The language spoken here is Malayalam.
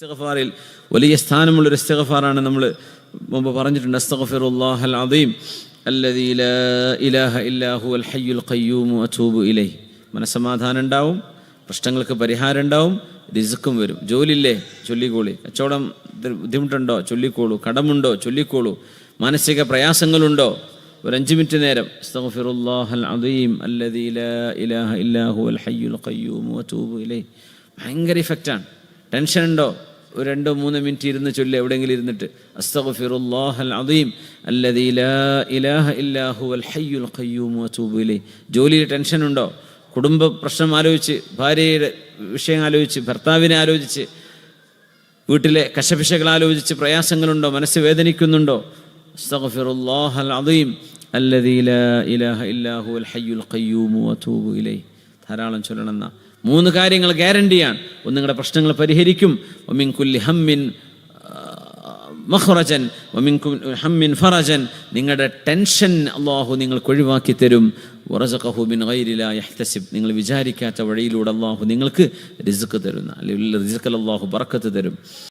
ഇസ്തിഗ്ഫാറിൽ വലിയ സ്ഥാനമുള്ള ഒരു ഇസ്തിഗ്ഫാറാണ് നമ്മൾ മുമ്പ് പറഞ്ഞിട്ടുണ്ട് അസ്തഗ്ഫിറുല്ലാഹൽ അദീം അല്ലദീ ലാ ഇലാഹ ഇല്ലാ ഹുവൽ ഹയ്യുൽ ഖയ്യൂമു അതൂബു ഇലൈഹി. മനസ്സമാധാനം ഉണ്ടാവും പ്രശ്നങ്ങൾക്ക് പരിഹാരം ഉണ്ടാവും റിസുക്കും വരും. ജോലിയില്ലേ? ചൊല്ലിക്കോളി. കച്ചവടം ബുദ്ധിമുട്ടുണ്ടോ? ചൊല്ലിക്കോളൂ. കടമുണ്ടോ? ചൊല്ലിക്കോളൂ. മാനസിക പ്രയാസങ്ങളുണ്ടോ? ഒരു അഞ്ച് മിനിറ്റ് നേരം. അസ്തഗ്ഫിറുല്ലാഹൽ അദീം അല്ലദീ ലാ ഇലാഹ ഇല്ലാ ഹുവൽ ഹയ്യുൽ ഖയ്യൂമു അതൂബു ഇലൈഹി. ഭയങ്കര ഇഫക്റ്റാണ് ടെൻഷൻ ഉണ്ടോ ഒരു രണ്ടോ മൂന്നോ മിനിറ്റ് ഇരുന്ന് ചൊല്ലി എവിടെയെങ്കിലും ഇരുന്നിട്ട് ലാ ഇലാഹ ഹയ്യുൽ ഇലൈഹി. ജോലിയിൽ ടെൻഷൻ ഉണ്ടോ? കുടുംബ പ്രശ്നം ആലോചിച്ച് ഭാര്യയുടെ വിഷയം ആലോചിച്ച് ഭർത്താവിനെ ആലോചിച്ച് വീട്ടിലെ കശപിശകൾ ആലോചിച്ച് പ്രയാസങ്ങളുണ്ടോ? മനസ്സ് വേദനിക്കുന്നുണ്ടോ? അസ്തഗ്ഫിറുല്ലാഹൽ അദീം അല്ലദീ ലാ ഇലാഹ ഹുവൽ ഹയ്യുൽ ഇലൈഹി. ധാരാളം ചൊല്ലണം എന്നാ. മൂന്ന് കാര്യങ്ങൾ ഗ്യാരണ്ടിയാണ്. ഒന്ന് നിങ്ങളുടെ പ്രശ്നങ്ങൾ പരിഹരിക്കും. ഒമിൻ കുല്ലി ഹമ്മിൻ മഹ്റജൻ ഒമിൻ ഹമ്മിൻ ഫറജൻ. നിങ്ങളുടെ ടെൻഷൻ അള്ളാഹു നിങ്ങൾക്ക് ഒഴിവാക്കി തരും. വറസഖഹു ബിൻ ഗൈരില യഹ്തസിബ്. നിങ്ങൾ വിചാരിക്കാത്ത വഴിയിലൂടെ അള്ളാഹു നിങ്ങൾക്ക് റിസ്ക് തരുന്ന അല്ലെങ്കിൽ റിസുക്കൽ അള്ളാഹു ബറക്കത്ത് തരും.